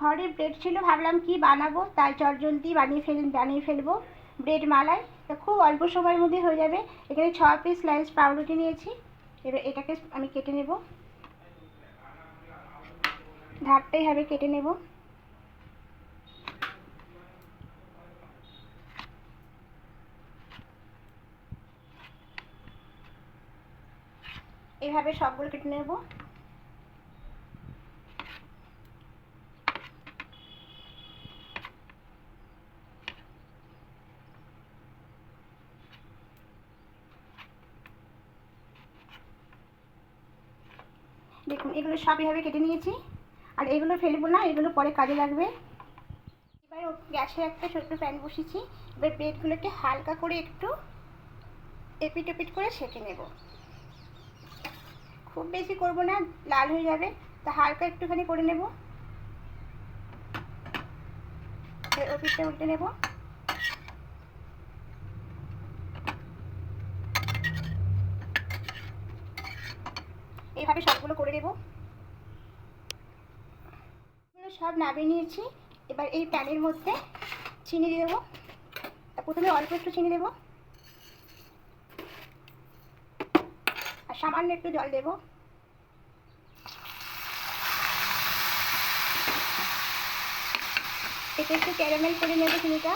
ঘরে ব্রেড ছিল, ভাবলাম কি বানাবো? তাই চটজলদি বানিয়ে ফেল, বানিয়ে ফেলব ব্রেড মালাই তো খুব অল্প সময়ের মধ্যে হয়ে যাবে। এখানে ছ পিস স্লাইস পাউরুটি নিয়েছি। এবার এটাকে আমি কেটে নেব। ধারটাই হবে কেটে নেব। এভাবে সবগুলো কেটে নেব। দেখুন, এগুলো সব এভাবে কেটে নিয়েছি। আর এগুলো ফেলব না, এগুলো পরে কাজে লাগবে। এবার গ্যাসে একটা ছোট্ট প্যান বসিয়েছি। এবার ব্রেডগুলোকে হালকা করে একটু এপিট এপিট করে সেঁকে নেব। খুব বেশি করব না, লাল হয়ে যাবে। তা হালকা একটুখানি করে নেব। এবার ওপিটটা উল্টে নেব। এইভাবে সবগুলো করে এগুলো সব নামিয়ে নিয়েছি। এবার এই প্যানের মধ্যে চিনি দিয়ে দেবো। প্রথমে অল্প একটু চিনি দেবো। আর সামান্য একটু জল দেবো। এটা একটু ক্যারামেল করে নেব চিনিটা।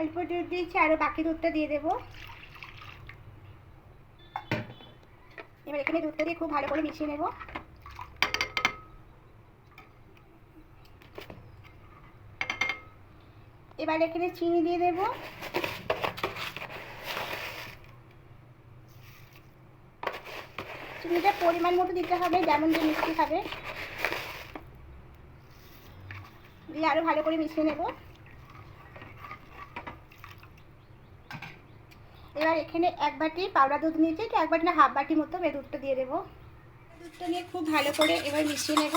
অল্প দুধ দিয়েছি আরও বাকি দুধটা দিয়ে দেবো। এবার এখানে দুধটা দিয়ে খুব ভালো করে মিশিয়ে নেব। এবার এখানে চিনি দিয়ে দেব। চিনিটা পরিমাণ মতো দিতে হবে, যেমন যে মিষ্টি খাবে। দিয়ে আরও ভালো করে মিশিয়ে নেব। এবার এখানে এক বাটি পাউডার দুধ নিয়েছি এক বাটি না, হাফ বাটি মতো এই দুধটা দিয়ে দেবো। দুধটা নিয়ে খুব ভালো করে এবার মিশিয়ে নেব।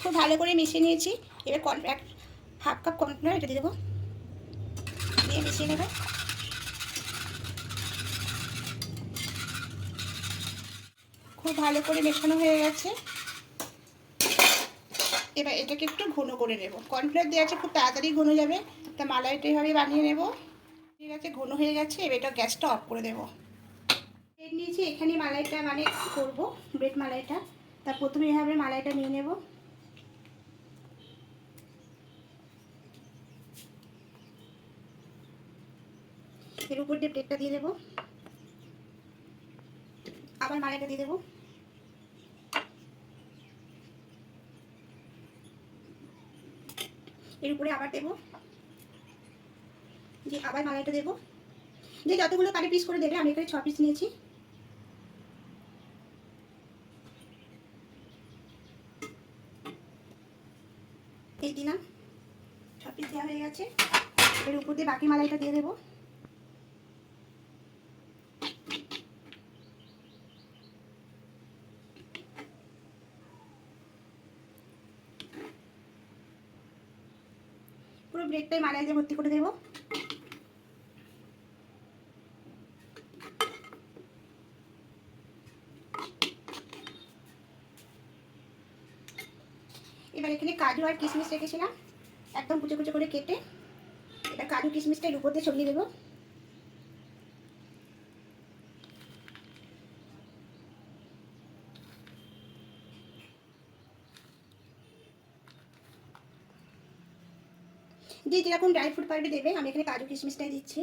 খুব ভালো করে মিশিয়ে নিয়েছি। এবার কর্ন, এক, হাফ কাপ কর্নফ্লাওয়ার এটা দিয়ে দেবো। দিয়ে মিশিয়ে নেব। খুব ভালো করে মেশানো হয়ে গেছে। এবার এটাকে একটু ঘন করে নেব। কর্নফ্লাওয়ার দেওয়া আছে, খুব তাড়াতাড়ি ঘন যাবে। তা মালাইটা এভাবে বানিয়ে নেব। ঠিক আছে, ঘন হয়ে গেছে, এবার এটা গ্যাসটা অফ করে দেব। ব্রেড নিয়েছি এখানে মালাইটা মানে করব? ব্রেড মালাইটা। তা প্রথমে এভাবে মালাইটা নিয়ে নেব। এর উপর দিয়ে ব্রেডটা দিয়ে দেবো। আবার মালাইটা দিয়ে দেবো। এর উপরে আবার দেবো। যে আবার মালাইটা দেবো। যে যতগুলো কারি পিস করে দেবে, আমি এখানে ছ পিস নিয়েছি। এই দিলাম। ছ পিস দেওয়া হয়ে গেছে। এর উপর দিয়ে বাকি মালাইটা দিয়ে দেবো পুরো ব্রেডটাই মালাই দিয়ে ভর্তি করে দেবো। এবার এখানে কাজু আর কিশমিশ রেখেছিলাম। একদম কুচো কুচো করে কেটে এটা কাজু কিশমিশটা উপর দিয়ে ছড়িয়ে দেবো। যে যেরকম ড্রাই ফ্রুট পাউডার দেবে, আমি এখানে কাজু কিশমিশটাই দিচ্ছি।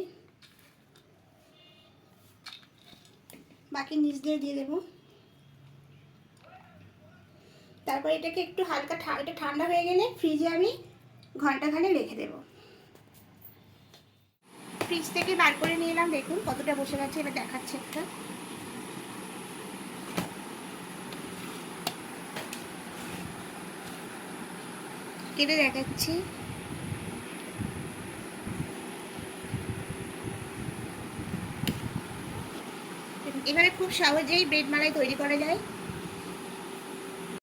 বাকি নিচ দিয়ে দিয়ে দেবো। তারপর এটাকে একটু হালকা এটা ঠান্ডা হয়ে গেলে ফ্রিজে আমি ঘন্টাখানে রেখে দেব। ফ্রিজ থেকে বার করে নিয়ে এলাম, দেখুন কতটা বসে গেছে, এবার দেখাচ্ছে একটা। কেটে দেখাচ্ছি। এভাবে খুব সহজেই ব্রেড মালাই তৈরি করা যায়।